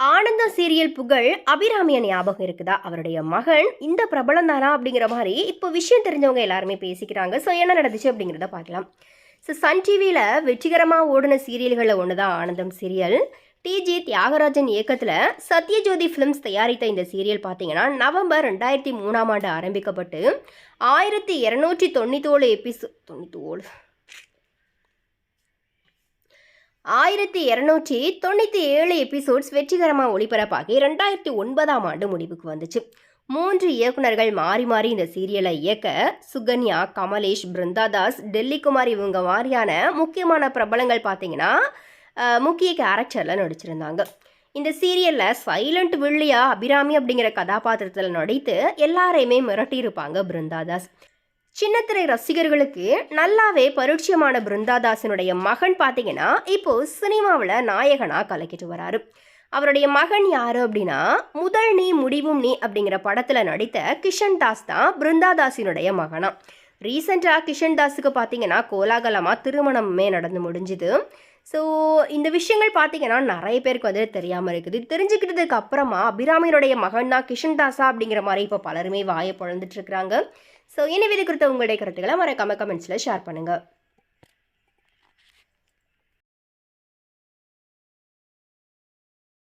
ஆனந்தம் சீரியல் புகழ் அபிராமிய ஞாபகம் இருக்குதா? அவருடைய மகன் இந்த பிரபலம் தானா? அப்படிங்கிற மாதிரி இப்போ விஷயம் தெரிஞ்சவங்க எல்லாருமே பேசிக்கிறாங்க. ஸோ என்ன நடந்துச்சு அப்படிங்கிறத பார்க்கலாம். ஸோ சன் டிவியில் வெற்றிகரமாக ஓடின சீரியல்களில் ஒன்று தான் ஆனந்தம் சீரியல். டிஜி தியாகராஜன் இயக்கத்தில் சத்யஜோதி ஃபிலிம்ஸ் தயாரித்த இந்த சீரியல் பார்த்தீங்கன்னா நவம்பர் ரெண்டாயிரத்தி மூணாம் ஆண்டு ஆரம்பிக்கப்பட்டு ஆயிரத்தி இரநூற்றி தொண்ணூத்தோழு எபிசோ தொண்ணூத்தோழு ஆயிரத்தி இரநூற்றி தொண்ணூற்றி ஏழு எபிசோட்ஸ் வெற்றிகரமாக ஒளிபரப்பாகி ரெண்டாயிரத்தி ஒன்பதாம் ஆண்டு முடிவுக்கு வந்துச்சு. மூன்று இயக்குனர்கள் மாறி மாறி இந்த சீரியலை இயக்க சுகன்யா கமலேஷ் பிருந்தாதாஸ் டெல்லி குமார் இவங்க மாதிரியான முக்கியமான பிரபலங்கள் பார்த்தீங்கன்னா முக்கிய கேரக்டரில் நடிச்சிருந்தாங்க. இந்த சீரியலில் சைலண்ட் வில்லியா அபிராமி அப்படிங்கிற கதாபாத்திரத்தில் நடித்து எல்லாரையுமே மிரட்டியிருப்பாங்க பிருந்தாதாஸ் சின்னத்திரை ரசிகர்களுக்கு நல்லாவே பரிட்சயமான பிருந்தாதாசனுடைய மகன் பார்த்தீங்கன்னா இப்போ சினிமாவில் நாயகனாக கலக்கிட்டு வராரு. அவருடைய மகன் யாரு அப்படின்னா முதல் நீ முடிவும் நீ அப்படிங்கிற படத்தில் நடித்த கிஷன் தாஸ் தான் பிருந்தாதாசினுடைய மகனா. ரீசெண்டாக கிஷன் தாஸுக்கு பார்த்தீங்கன்னா கோலாகலமாக திருமணமே நடந்து முடிஞ்சுது. ஸோ இந்த விஷயங்கள் பார்த்தீங்கன்னா நிறைய பேருக்கு வந்து தெரியாமல் இருக்குது. தெரிஞ்சுக்கிட்டதுக்கு அப்புறமா அபிராமியினுடைய மகன் தான் கிஷன் தாஸா அப்படிங்கிற மாதிரி இப்போ பலருமே வாயை பொழந்துட்டு இருக்கிறாங்க. ஸோ இனி இது குறித்த உங்களுடைய கருத்துக்களை மறக்காம கமெண்ட்ஸில் ஷேர் பண்ணுங்கள்